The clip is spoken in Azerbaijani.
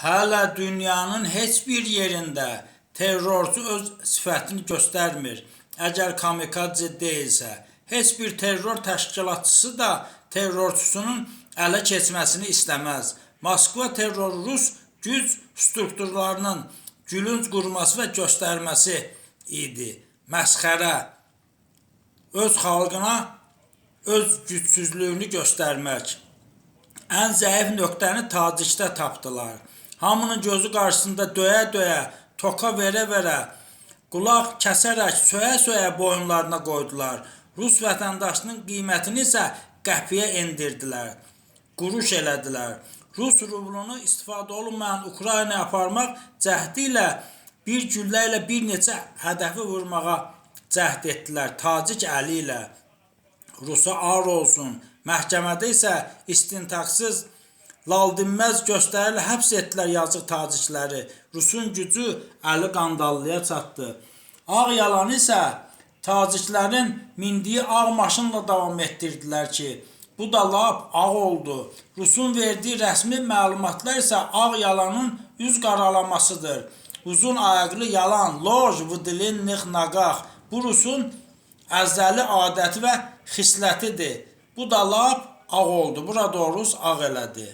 Hala dünyanın heç bir yerində terrorçu öz sifətini göstərmir. Əgər kamikadze deyilsə, heç bir terror təşkilatçısı da terrorçusunun ələ keçməsini istəməz. Moskva terror Rus güc strukturlarının gülünc qurması və göstərməsi idi. Məsxərə öz xalqına öz gücsüzlüyünü göstərmək. Ən zəif nöqtəni Tacikdə tapdılar. Hamının gözü qarşısında döyə-döyə, toka verə-verə, qulaq kəsərək, söyə-söyə boyunlarına qoydular. Rus vətəndaşının qiymətini isə qəpiyə endirdilər. Quruş elədilər. Rus rublunu istifadə olunmayan Ukraynaya aparmaq cəhdi ilə bir güllə ilə bir neçə hədəfi vurmağa cəhd etdilər. Tacik əli ilə. Rusa ağır olsun. Məhkəmədə isə istintaqsız laldinməz göstərilə həbs etdilər yazıq tacikləri. Rusun gücü əli qandallıya çatdı. Ağ yalanı isə taciklərin mindiyi ağ maşınla davam etdirdilər ki, bu da lap ağ oldu. Rusun verdiyi rəsmi məlumatlar isə ağ yalanın üz qaralamasıdır. Uzun ayaqlı yalan, loj, vdilin, naqaq. Bu Rusun əzəli adəti və xislətidir. Bu da lap ağ oldu. Burada Rus ağ elədi.